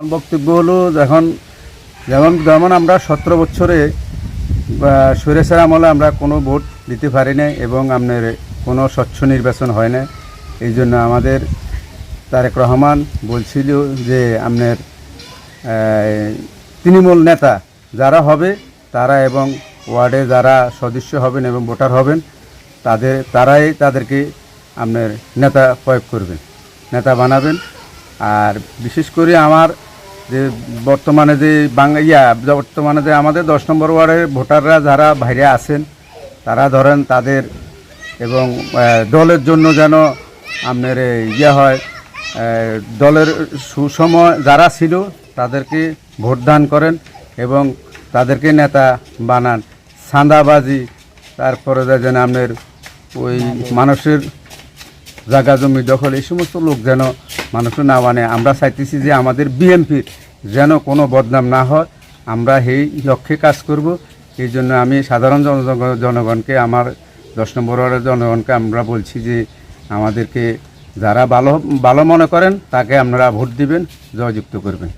বক্তব্য হলো এখন যেমন যেমন আমরা সতেরো বছরে সুরেশের আমলে আমরা কোনো ভোট দিতে পারি না এবং আপনার কোনো স্বচ্ছ নির্বাচন হয় না এই জন্য আমাদের তারেক রহমান বলছিল যে আপনার তৃণমূল নেতা যারা হবে, তারা এবং ওয়ার্ডে যারা সদস্য হবেন এবং ভোটার হবেন, তাদের, তারাই তাদেরকে আপনার নেতা প্রয়োগ করবেন, নেতা বানাবেন। আর বিশেষ করে আমার যে বর্তমানে যে বাংলা ইয়া বর্তমানে যে আমাদের দশ নম্বর ওয়ার্ডের ভোটাররা যারা বাইরে আছেন তারা ধরেন তাদের এবং দলের জন্য যেন আপনার ইয়ে হয় দলের সুসময় যারা ছিল তাদেরকে ভোট দান করেন এবং তাদেরকে নেতা বানান। সান্দাবাজি তারপরে যেন আপনার ওই মানুষের জায়গা জমি দখল, এই সমস্ত লোক যেন মানুষ না মানে। আমরা চাইতেছি যে আমাদের বিএনপির যেন কোনো বদনাম না হয়। আমরা সেই লক্ষ্যে কাজ করব। এই জন্য আমি সাধারণ জন- জনগণকে, আমার দশ নম্বর ওয়ার্ডের জনগণকে আমরা বলছি যে আমাদেরকে যারা ভালো ভালো মনে করেন, তাকে আপনারা ভোট দিবেন, জয়যুক্ত করবেন।